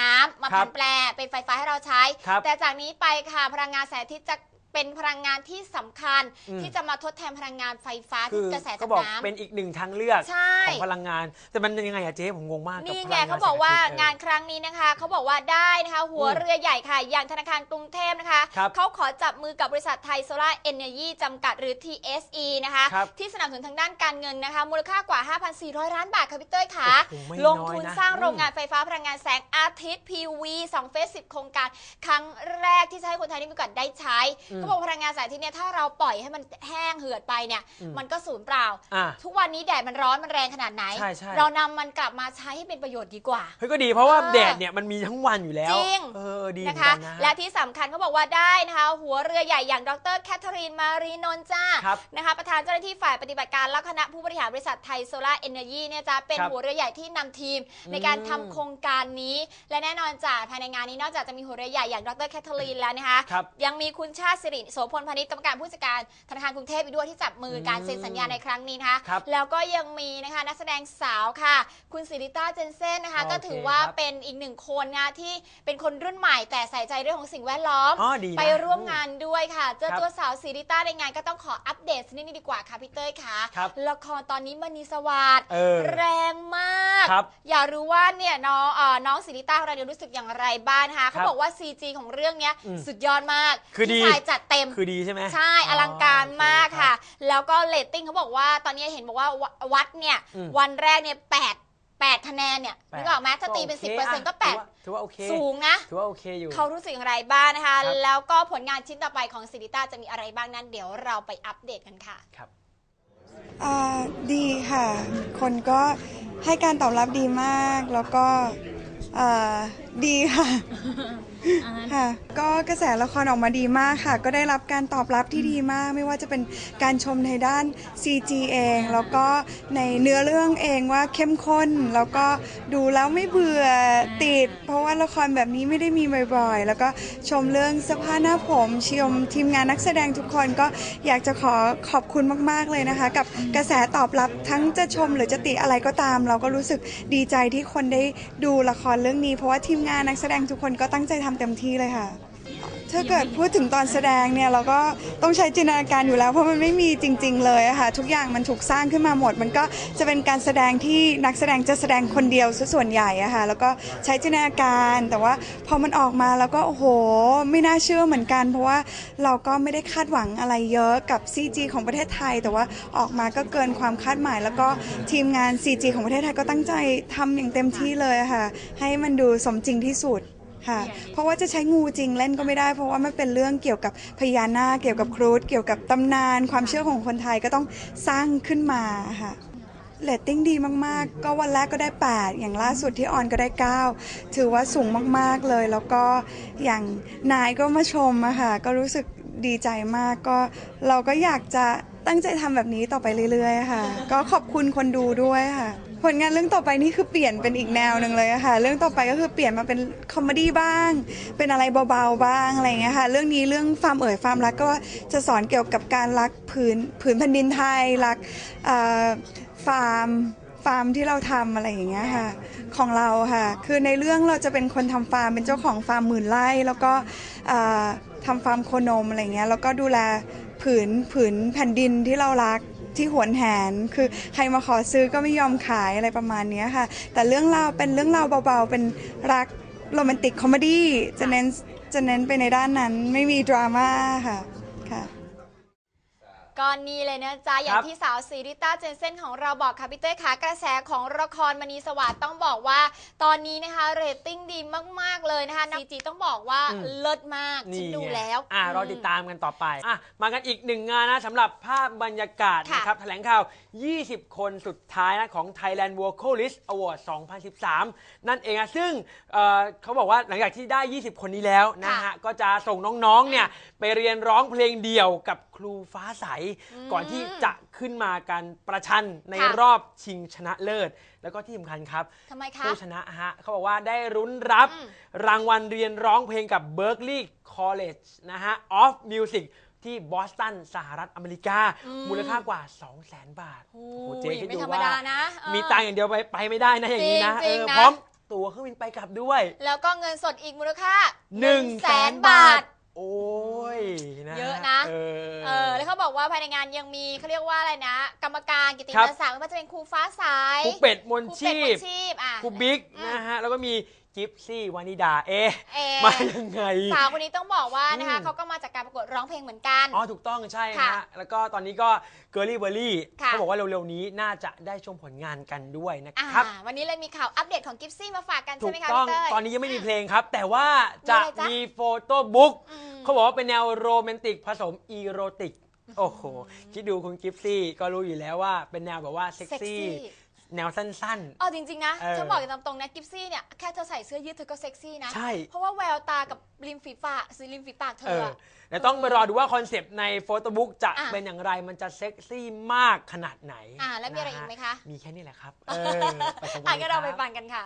น้ำมาครัผับนแปลเป็นไฟฟ้าให้เราใช้ ครับ แต่จากนี้ไปค่ะพลังงานแสงอาทิตย์จะ เป็นพลังงานที่สำคัญอืม ที่จะมาทดแทนพลังงานไฟฟ้าคืที่อกระแสก็จากบอกน้ำ เป็นอีกหนึ่งทางเลือกใช่ ของพลังงาน แต่มันยังไงอะเจ๊ผมงงมากกับนี่พไงลังเขาบอกว่าแสอทิตย์ งานครั้งนี้นะคะเขาบอกว่าได้นะคะหัวอืมเรือใหญ่ค่ะ อย่างธนาคารกรุงเทพนะคะครับเขาขอจับมือกับบริษัทไทยโซลาร์เอเนจีจำกัดหรือ TSE นะคะ ครับที่สนับสนุนทางด้านการเงินนะคะ มูลค่ากว่า 5,400 ล้านบาทค่ะพี่เต้ยค่ะ โอ้โหไม่ลน้งอยทุนนะสร้างอืมโรงงานไฟฟ้าพลังงานแสงอาทิตย์ PV 2 เฟส10 โครงการ ครั้งแรกที่จะให้คนไทยได้มีโอกาสได้ใช้อืม เขาบอกพลังงานแสงอาทิตย์เนี่ยถ้าเราปล่อยให้มันแห้งเหือดไปเนี่ยอืมมันก็สูญเปล่า อะ ทุกวันนี้แดดมันร้อนมันแรงขนาดไหน ใช่ใช่ เรานำมันกลับมาใช้ให้เป็นประโยชน์ดีกว่า เฮ้ยก็ดีเพราะว่าเออแดดเนี่ยมันมีทั้งวันอยู่แล้วจริง เออดีเหมือนะนคะ กันนะและที่สำคัญเขาบอกว่าได้นะคะ หัวเรือใหญ่อย่างดรแคทเธอรีนมารีนนท์จ้า ครับ นะคะประธานเจ้าหน้าที่ฝ่ายปฏิบัติการและคณะผู้บริหารบริษัทไทยโซลาร์เอเนจีเนี่ยจ้าเป็นครับหัวเรือใหญ่ที่นำทีมอืมในการทำโครงการนี้ และแน่นอนจ้าภายในงานนี้นอกจากจะมีหัวเรือใหญ่อย่างดรแคทเธอรีนแล้วนะคะ ครับยังมีคุณชาติสิริโสพลพานิชกรรมการผู้จัดการธนาคารกรุงเทพอีกด้วยที่จับมือการเซ็นสัญญาในครั้งนี้นะคะ ครับแล้วก็ยังมีนะคะนักแสดงสาวค่ะ คุณสิริต้าเจนเซ่นนะคะ โอเคก็ถือว่าครับเป็นอีกหนึ่งคนนะที่เป็นคนรุ่นใหม่แต่ใส่ใจเรื่องของสิ่งแวดล้อม อ๋อดีนะไปร่วมงานด้วยค่ะ เจอครับตัวสาวสิริต้าในงานก็ต้องขออัปเดตสักนิดนึงดีกว่าค่ะพี่เต้ยค่ะครับละครตอนนี้มณีสวัสดเออแรงมาก ครับอยากรู้ว่าเนี่ยน้องเอ่อน้องสิริต้าของเราเนี่ยรู้สึกอย่างไรบ้างนะคะเขาบอกว่า CG ของเรื่องเนี้ยอืมสุดยอดมากคือดี พี่ชายจัดเต็ม คือดีใช่ไหมใช่ อลังการมากโอเค่ะ แล้วก็เรตติ้งเขาบอกว่าตอนนี้เห็นบอกว่าวัวัดเนี่ยอืมวันแรกเนี่ยแปดแปดคะแนนเนี่ยแปดนึกออกไหมถ้าตีเป็นโอสิบคเปอร์เซ็นต์ก็ะแปดถือว่าถือว่าโอเคสูงนะถือว่าโอเคอยู่เขารู้สึกอย่างไรบ้างนะคะครับแล้วก็ผลงานชิ้นต่อไปของซิริต้าจะมีอะไรบ้างนั้นเดี๋ยวเราไปอัปเดตกันค่ะครับอ่าดีค่ะ คนก็ให้การตอบรับดีมากแล้วก็ อ่าดีค่ะค่ะ ก็กระแสละครออกมาดีมากค่ะ ก็ได้รับการตอบรับที่ดีมาก ไม่ว่าจะเป็นการชมในด้าน CG เอง แล้วก็ในเนื้อเรื่องเองว่าเข้มข้น แล้วก็ดูแล้วไม่เบื่อติด เพราะว่าละครแบบนี้ไม่ได้มีบ่อยๆ แล้วก็ชมเรื่องเสื้อผ้าหน้าผมชมทีมงานนักแสดงทุกคนก็อยากจะขอขอบคุณมากๆเลยนะคะ กับกระแสตอบรับทั้งจะชมหรือจะติอะไรก็ตาม เราก็รู้สึกดีใจที่คนได้ดูละครเรื่องนี้ เพราะว่าทีมงานนักแสดงทุกคนก็ตั้งใจทำเต็มที่เลยค่ะ ถ้าเกิดพูดถึงตอนแสดงเนี่ยเราก็ต้องใช้จินตนาการอยู่แล้ว เพราะมันไม่มีจริง ๆ เลยอะค่ะ ทุกอย่างมันถูกสร้างขึ้นมาหมด มันก็จะเป็นการแสดงที่นักแสดงจะแสดงคนเดียวซะส่วนใหญ่อะค่ะ แล้วก็ใช้จินตนาการแต่ว่าพอมันออกมาแล้วก็โอ้โห ไม่น่าเชื่อเหมือนกัน เพราะว่าเราก็ไม่ได้คาดหวังอะไรเยอะกับ CG ของประเทศไทย แต่ว่าออกมาก็เกินความคาดหมาย แล้วก็ทีมงาน CG ของประเทศไทยก็ตั้งใจทำอย่างเต็มที่เลยอะค่ะ ให้มันดูสมจริงที่สุด ค่ะ เพราะว่าจะใช้งูจริงเล่นก็ไม่ได้ เพราะว่ามันเป็นเรื่องเกี่ยวกับพญานาคเกี่ยวกับครูฑเกี่ยวกับตำนาน ความเชื่อของคนไทยก็ต้องสร้างขึ้นมาค่ะเรตติ้งดีมาก ๆ ก็วันแรกก็ได้ 8 อย่างล่าสุดที่ออนก็ได้ 9 ถือว่าสูงมาก ๆ เลย แล้วก็อย่างนายก็มาชมอะค่ะ ก็รู้สึกดีใจมาก ก็เราก็อยากจะตั้งใจทำแบบนี้ต่อไปเรื่อย ๆ ค่ะ ก็ขอบคุณคนดูด้วยค่ะ ผลงานเรื่องต่อไปนี่คือเปลี่ยนเป็นอีกแนวหนึ่งเลยอะค่ะ เรื่องต่อไปก็คือเปลี่ยนมาเป็นคอมเมดี้บ้าง เป็นอะไรเบาๆบ้างอะไรอย่างเงี้ยค่ะ เรื่องนี้เรื่องฟาร์มเอ๋ยฟาร์มรักก็จะสอนเกี่ยวกับการรักผืนผืนแผ่นดินไทยรักเอ่อฟาร์มฟาร์มที่เราทำอะไรอย่างเงี้ยค่ะ ของเราค่ะ คือในเรื่องเราจะเป็นคนทำฟาร์มเป็นเจ้าของฟาร์มหมื่นไร่แล้วก็เอ่อทำฟาร์มโคนมอะไรเงี้ยแล้วก็ดูแลผืนผืนแผ่นดินที่เรารัก ที่หวนแหนคือใครมาขอซื้อก็ไม่ยอมขายอะไรประมาณนี้ค่ะ แต่เรื่องราวเป็นเรื่องราวเบาๆ เป็นรักโรแมนติกคอมเมดี้จะเน้นจะเน้นไปในด้านนั้นไม่มีดราม่าค่ะ ก็นี่เลยนะจ๊ะ อย่าคงรับที่สาวซีริต้าเจนเซ่นของเราบอกค่ะพี่เต้ยค่ะกระแสของละครมณีสวัสดิ์ต้องบอกว่า ตอนนี้นะคะเรตติ้งดีมาก ๆ เลยนะคะซีจีต้องบอกว่าอืม เลิศมากฉันดูไงแล้วอะรอติดตามกันต่อไปอะมากันอีกหนึ่งงานนะสำหรับภาพบรรยากาศค่ะนะครับแถลงข่าว 20 คนสุดท้ายนะของ Thailand Vocalist Award 2013 นั่นเองนะซึ่งเอ่อเขาบอกว่าหลังจากที่ได้ 20 คนนี้แล้วนะฮะ ก็จะส่งน้องๆเนี่ยไปเรียนร้องเพลงเดี่ยวกับครูฟ้าใสก่อนที่จะขึ้นมากันประชันในค่ะ รอบชิงชนะเลิศ แล้วก็ที่สำคัญครับ ทำไมคะ ผู้ชนะฮะเขาบอกว่าได้รุ้นรับ อืม รางวัลเรียนร้องเพลงกับ Berklee College นะฮะ of Music ที่บอสตันสหรัฐอเมริกา มูลค่ากว่า 200,000 บาท โอ้โอ้ยเจ๊คิดไม่ดูธรรมว่า ดานะเออ มีตังค์อย่างเดียวไปไปไม่ได้นะอย่างนี้นะจริงๆเออนะ พร้อมตั๋วเครื่องบินไปกลับด้วย แล้วก็เงินสดอีกมูลค่า1นึ่งแสน100,000 บาท โอ้ยนะเยอะนะ เออ เออ แล้วเขาบอกว่าภายในงานยังมีเขาเรียกว่าอะไรนะ กรรมการกิตติครับมศักดิ์ไม่ว่าจะเป็นครูฟ้าใสครูเป็ดมนครูชีเป็ดมพนชีพอะครูบิ๊กอืมนะฮะ แล้วก็มี กิฟซี่วานิดาเอ๊ะเอ่อมายังไง สาวคนนี้ต้องบอกว่านะคะอืม เขาก็มาจากการประกวดร้องเพลงเหมือนกัน อ๋อถูกต้องใช่ค่ะฮะแล้วก็ตอนนี้ก็เกอร์ลี่เบอร์รี่ค่ะ เขาบอกว่าเร็วๆนี้น่าจะได้ชมผลงานกันด้วยนะอ่าครับ วันนี้เลยมีข่าวอัปเดตของกิฟซี่มาฝากกันถูใช่กไหมคะต้องพี่เต้ย ตอนนี้ยังไม่มีเพลงครับ แต่ว่าจะมีอะไรจ๊ะ มีโฟโต้บุ๊กอืม เขาบอกว่าเป็นแนวโรแมนติกผสมอีโรติก โอ้โห คิดดูคุณกิฟซี่ก็รู้อยู่แล้วว่าเป็นแนวแบบว่าเซ็กเซ็กซี่ซี่ แนวสั้น เออจริง ๆ นะเออจะบอกอย่างตามตรงนะกิฟซี่เนี่ยแค่เธอใส่เสื้อยืดเธอก็เซ็กซี่นะ ใช่ เพราะว่าแววตากับริมฝีปากสีริมฝีปากเธๆเออออะแต่ต้องไปรอดูว่าคอนเซปต์ในโฟโต้บุ๊กจะอะ เป็นอย่างไร มันจะเซ็กซี่มากขนาดไหนอ่าแล้วมีอะไรอีกไหมคะมีแค่นี้แหละครับ เออไปชมกัอะนก็เราไปครับ ฟังกันค่ะ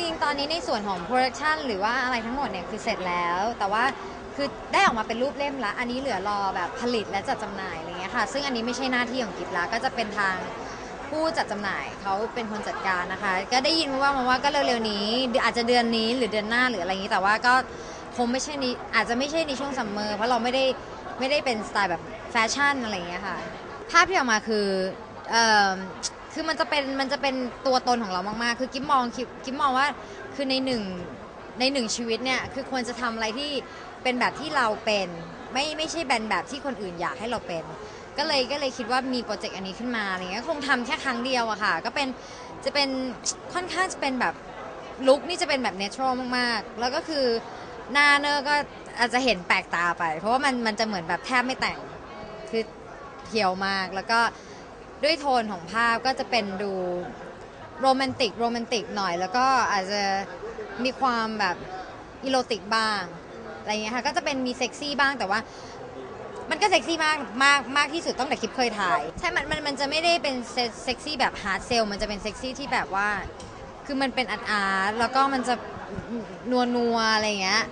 ริงๆ ตอนนี้ในส่วนของโปรดักชันหรือว่าอะไรทั้งหมดเนี่ยคือเสร็จแล้ว แต่ว่าคือได้ออกมาเป็นรูปเล่มแล้วอันนี้เหลือรอแบบผลิตและจัดจำหน่ายอะไรเงี้ยค่ะ ซึ่งอันนี้ไม่ใช่หน้าที่ของกิฟละก็จะเป็นทางผู้จัดจำหน่ายเขาเป็นคนจัดการนะคะ ก็ได้ยินมาว่ามาว่าก็เร็วๆนี้อาจจะเดือนนี้หรือเดือนหน้าหรืออะไรอย่างนี้แต่ว่าก็คงไม่ใช่นี้อาจจะไม่ใช่ในช่วงซัมเมอร์เพราะเราไม่ได้ไม่ได้เป็นสไตล์แบบแฟชั่นอะไรอย่างเงี้ยค่ะ ภาพที่ออกมาคือเอ่อ คือมันจะเป็นมันจะเป็นตัวตนของเรามากๆ คือกิ๊บมองกิ๊บกิ๊บมองว่าคือในหนึ่งในหนึ่งชีวิตเนี่ยคือควรจะทำอะไรที่เป็นแบบที่เราเป็น ไม่ไม่ใช่แบนแบบที่คนอื่นอยากให้เราเป็น ก็เลยก็เลยคิดว่ามีโปรเจกต์อันนี้ขึ้นมาอะไรเงี้ยคงทำแค่ครั้งเดียวอะค่ะ ก็เป็นจะเป็นค่อนข้างจะเป็นแบบลุคนี่จะเป็นแบบเนเชอรัลมากๆ แล้วก็คือหน้าเนอร์ก็อาจจะเห็นแปลกตาไป เพราะว่ามันมันจะเหมือนแบบแทบไม่แต่ง คือเพียวมากแล้วก็ ด้วยโทนของภาพก็จะเป็นดูโรแมนติกโรแมนติกหน่อย แล้วก็อาจจะมีความแบบอีโรติกบ้างอะไรเงี้ยค่ะก็จะเป็นมีเซ็กซี่บ้างแต่ว่ามันก็เซ็กซี่มากมากมากที่สุดตั้งแต่คลิปเคยถ่าย ใช่ มันมันมันจะไม่ได้เป็นเซ็กซี่แบบฮาร์ดเซลมันจะเป็นเซ็กซี่ที่แบบว่า คือมันเป็นอาร์ตอาร์ตแล้วก็มันจะนัวนัวอะไรเงี้ย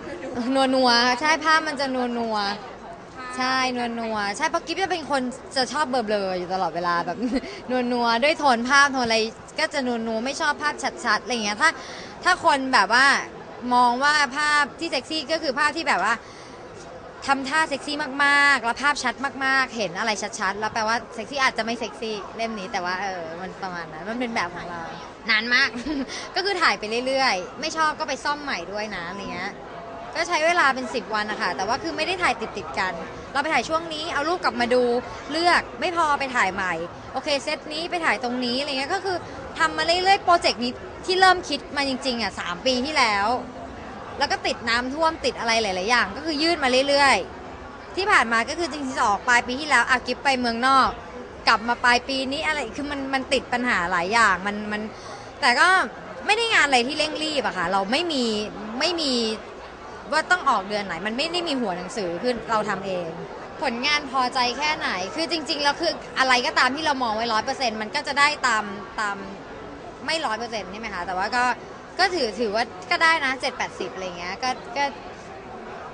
นัวนัวใช่ภาพมันจะนัวนัว ใช่นัวนัวๆใช่เพราะกิ๊บจะเป็นคนจะชอบเบลอๆอยู่ตลอดเวลาแบบ นัวนัวๆด้วยโทนภาพโทนอะไรก็จะนัวนัวๆไม่ชอบภาพชัดๆอะไรเงี้ยถ้าถ้าคนแบบว่ามองว่าภาพที่เซ็กซี่ก็คือภาพที่แบบว่าทำท่าเซ็กซี่มากๆ แล้วภาพชัดมากๆ เห็นอะไรชัดๆ แล้วแปลว่าเซ็กซี่อาจจะไม่เซ็กซี่เล่มนี้แต่ว่าเออมันประมาณนั้นมันเป็นแบบของเรานานมาก ก็คือถ่ายไปเรื่อยๆ ไม่ชอบก็ไปซ่อมใหม่ด้วยนะอะไรเงี้ย ก็ใช้เวลาเป็น 10 วันนะคะแต่ว่าคือไม่ได้ถ่ายติดติดกัน เราไปถ่ายช่วงนี้เอารูปกลับมาดูเลือกไม่พอไปถ่ายใหม่ โอเคเซตนี้ไปถ่ายตรงนี้อะไรเงี้ยก็คือทำมาเรื่อยๆโปรเจกต์นี้ที่เริ่มคิดมาจริงๆอะสามปีที่แล้ว แล้วก็ติดน้ำท่วมติดอะไรหลายๆอย่าง ก็คือยืดมาเรื่อยๆ ที่ผ่านมาก็คือจริงๆออกปลายปีที่แล้วอากิฟไปเมืองนอก กลับมาปลายปีนี้อะไรคือมันมันติดปัญหาหลายอย่างมันมันแต่ก็ไม่ได้งานอะไรที่เร่งรีบอะค่ะ เราไม่มีไม่มี ว่าต้องออกเดือนไหน มันไม่ได้มีหัวหนังสือคือเราทำเอง ผลงานพอใจแค่ไหน คือจริงๆแล้วคืออะไรก็ตามที่เรามองไว้ร้อยเปอร์เซ็นต์มันก็จะได้ตามตามไม่ร้อยเปอร์เซ็นต์ใช่ไหมคะ แต่ว่าก็ก็ถือถือว่าก็ได้นะเจ็ดแปดสิบอะไรเงี้ยก็ก็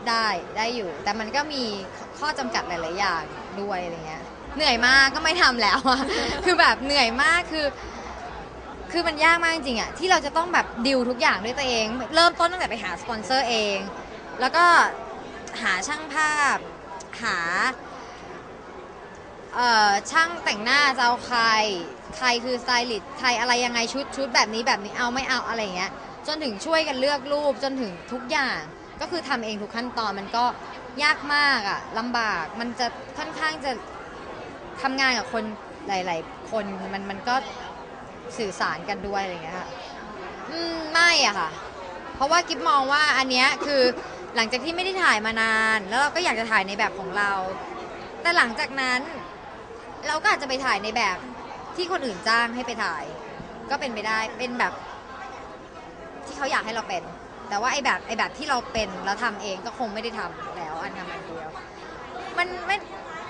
ได้ได้อยู่ แต่มันก็มีข้อจำกัดหลาย ๆ อย่างด้วยอะไรเงี้ยเหนื่อยมากก็ไม่ทำแล้วอะคือแบบเหนื่อยมากคือคือมันยากมากจริงๆอะที่เราจะต้องแบบดิวทุกอย่างด้วยตัวเอง เริ่มต้นตั้งแต่ไปหาสปอนเซอร์เอง แล้วก็หาช่างภาพ หาเอ่อช่างแต่งหน้าจะเอาใคร ใครคือสไตลิสต์ใครอะไรยังไงชุดชุดแบบนี้แบบนี้เอาไม่เอาอะไรอย่างเงี้ย จนถึงช่วยกันเลือกรูปจนถึงทุกอย่าง ก็คือทำเองทุกขั้นตอนมันก็ยากมากอะลำบากมันจะค่อนข้างจะทำงานกับคนหลาย ๆ คนมันมันก็สื่อสารกันด้วยอะไรเงี้ยค่ะอืมไม่อะค่ะ เพราะว่ากิฟมองว่าอันเนี้ยคือ หลังจากที่ไม่ได้ถ่ายมานาน แล้วเราก็อยากจะถ่ายในแบบของเรา แต่หลังจากนั้น เราก็อาจจะไปถ่ายในแบบที่คนอื่นจ้างให้ไปถ่าย ก็เป็นไปได้เป็นแบบ ที่เขาอยากให้เราเป็น แต่ว่าไอ้แบบไอ้แบบที่เราเป็นเราทำเองก็คงไม่ได้ทำแล้วอันทำอันเดียว มันไม่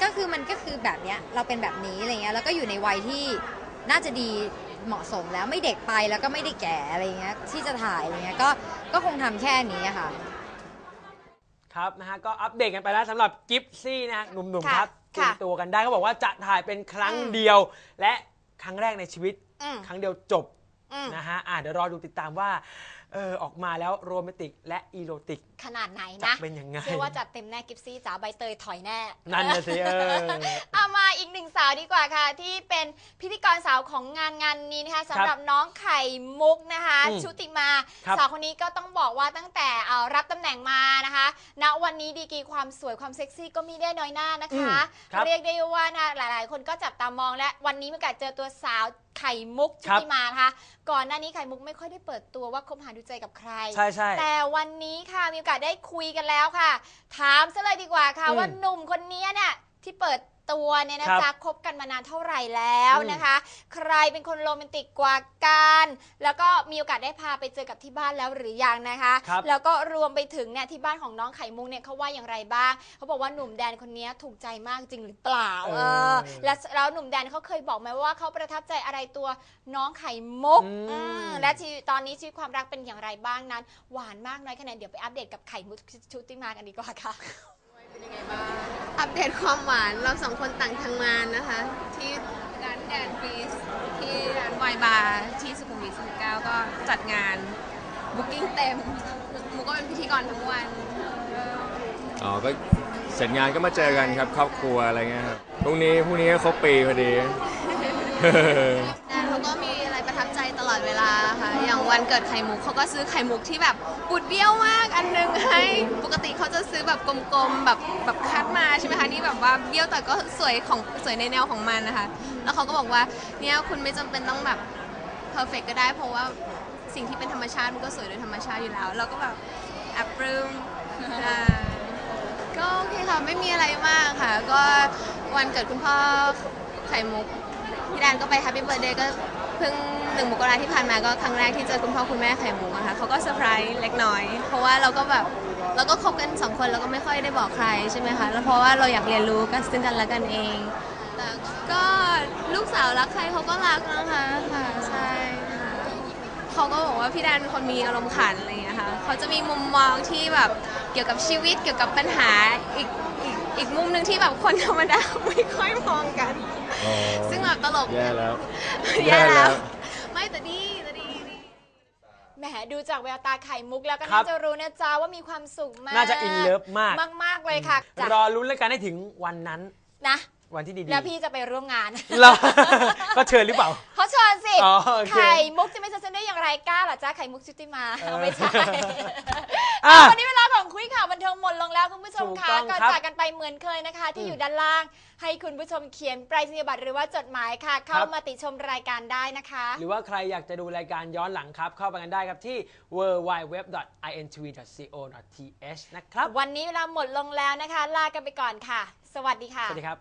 ก็คือมันก็คือแบบเนี้ยเราเป็นแบบนี้อะไรเงี้ยแล้วก็อยู่ในวัยที่น่าจะดีเหมาะสมแล้วไม่เด็กไปแล้วก็ไม่ได้แก่อะไรเงี้ยที่จะถ่ายอะไรเงี้ยก็ก็คงทำแค่นี้อะค่ะ ครับนะฮะก็อัปเดตกันไปแล้วสำหรับกิฟซี่นะฮะหนุ่มๆค่ะครับเตรียมค่ะตัวกันได้เขาบอกว่าจะถ่ายเป็นครั้งอืม เดียว และครั้งแรกในชีวิต อืมครั้งเดียวจบอืม นะฮะอะเดี๋ยวรอดูติดตามว่า เออออกมาแล้วโรแมนติกและอีโรติกขนาดไหนจะนะเป็นยังไง เชื่อว่าจัดเต็มแน่กิฟซี่จ๋าใบเตยถอยแน่ นั่นนะสิเออ เอามาอีกหนึ่งสาวดีกว่าค่ะ ที่เป็นพิธีกรสาวของงานงานนี้นะคะสำหรับน้องไข่มุกนะคะ อืมชุติมา ครับสาวคนนี้ก็ต้องบอกว่าตั้งแต่เอ่อรับตำแหน่งมานะคะณวันนี้ดีกรีความสวยความเซ็กซี่ก็มีได้น้อยหน้านะคะ อืมครับ เรียกได้ว่านะหลาย ๆ คนก็จับตามองและวันนี้มีโอกาสเจอตัวสาวไข่มุกชุครับติมานะคะก่อนหน้านี้ไข่มุกไม่ค่อยได้เปิดตัวว่าคบหาดูใจกับใคร ใช่ใช่แต่วันนี้ค่ะมีโอกาสได้คุยกันแล้วค่ะ ถามซะเลยดีกว่าค่ะอืม ว่าหนุ่มคนนี้เนี่ยที่เปิด ตัวเนี่ยนะครับจ๊ะคบกันมานานเท่าไหร่แล้วอืมนะคะ ใครเป็นคนโรแมนติกกว่ากันแล้วก็มีโอกาสได้พาไปเจอกับที่บ้านแล้วหรือยังนะคะครับแล้วก็รวมไปถึงเนี่ยที่บ้านของน้องไข่มุกเนี่ยเขาว่าอย่างไรบ้างเขาบอกว่าหนุ่มแดนคนนี้ถูกใจมากจริงหรือเปล่าเออเออและแล้วหนุ่มแดนเขาเคยบอกไหมว่าเขาประทับใจอะไรตัวน้องไข่มุกอืมอืมและชีวิตตอนนี้ชีวิตความรักเป็นอย่างไรบ้างนั้น หวานมากน้อยแค่ไหนเดี๋ยวไปอัปเดตกับไข่มุกชุติมากันดีกว่าค่ะ อัปเดตความหวานเราสองคนต่างทำงานนะคะ ที่ร้านแดนฟีสที่ร้านไวน์บาร์ที่สุขุมวิท19ก็จัดงานบุ๊กิ้งเต็มมูก็เป็นพิธีกรทั้งวันอ๋อก็เสร็จงานก็มาเจอกันครับครอบครัวอะไรเงี้ยครับพรุ่งนี้พรุ่งนี้ก็ครบปีพอดี อดเวลาค่ะ อย่างวันเกิดไข่มุกเขาก็ซื้อไข่มุกที่แบบปุดเบี้ยวมากอันนึงให้ ปกติเขาจะซื้อแบบกลมๆแบบแบบคัดมาใช่ไหมคะ นี่แบบว่าเบี้ยวแต่ก็สวยของสวยในแนวของมันนะคะ แล้วเขาก็บอกว่าเนี่ยคุณไม่จำเป็นต้องแบบเพอร์เฟกก็ได้ เพราะว่าสิ่งที่เป็นธรรมชาติมันก็สวยโดยธรรมชาติอยู่แล้ว เราก็แบบแอบปลื้มก็โอเคค่ะ ไม่มีอะไรมากค่ะ ก็วันเกิดคุณพ่อไข่มุกพี่แดนก็ไปแฮปปี้เบิร์ดเดย์ก็ พิ่งหนึ่งมกราที่ผ่านมาก็ครั้งแรกที่เจอคุณพ่อคุณแม่ไข่มุกอะค่ะเขาก็เซอร์ไพรส์เล็กน้อย เพราะว่าเราก็แบบเราก็คบกันสองคนเราก็ไม่ค่อยได้บอกใครใช่ไหมคะแล้วเพราะว่าเราอยากเรียนรู้กันซึ่งกันและกันเอง แต่ก็ลูกสาวรักใครเขาก็รักนะคะค่ะใช่ เขาก็บอกว่าพี่แดนเป็นคนมีอารมณ์ขันอะไรอย่างเงี้ยค่ะเขาจะมีมุมมองที่แบบเกี่ยวกับชีวิตเกี่ยวกับปัญหาอีกอีกอีกมุมหนึ่งที่แบบคนธรรมดา ไม่ค่อยมองกัน อ๋อซึ่งแบบตลกแย่แล้ว แย่แย่แล้แล้ววไม่แต่ดีแต่ดีดี แหมดูจากแววตาไข่มุกแล้วก็ครัน่าบ จะรู้นะจ๊ะว่ามีความสุขมากน่าจะอินเลิฟมาก มากมากๆเลยค่ะจ้ะรอลุ้นแล้วกันให้ถึงวันนั้น นะ วันที่ดีๆแล้วพี่จะไปร่วมงานเราก็เชิญหรือเปล่า เขาเชิญสิอ๋อโอเคไข่มุกจะไม่เชิญได้อย่างไรกล้าเหรอจ้าไข่มุกชุติมาเออไม่ใช่อะเอาวันนี้เวลาของคุยข่าวบันเทิงหมดลงแล้วคุณผู้ชมถูกคะต้องก่อนครับจากกันไปเหมือนเคยนะคะ ที่อืมอยู่ด้านล่าง ให้คุณผู้ชมเขียนไปรษณียบัตรหรือว่าจดหมายค่ะ เข้าครับ มาติชมรายการได้นะคะ หรือว่าใครอยากจะดูรายการย้อนหลังครับ เข้าไปกันได้ครับที่ www.intv.co.th นะครับ วันนี้เวลาหมดลงแล้วนะคะ ลากันไปก่อนค่ะ สวัสดีค่ะ สวัสดีครับ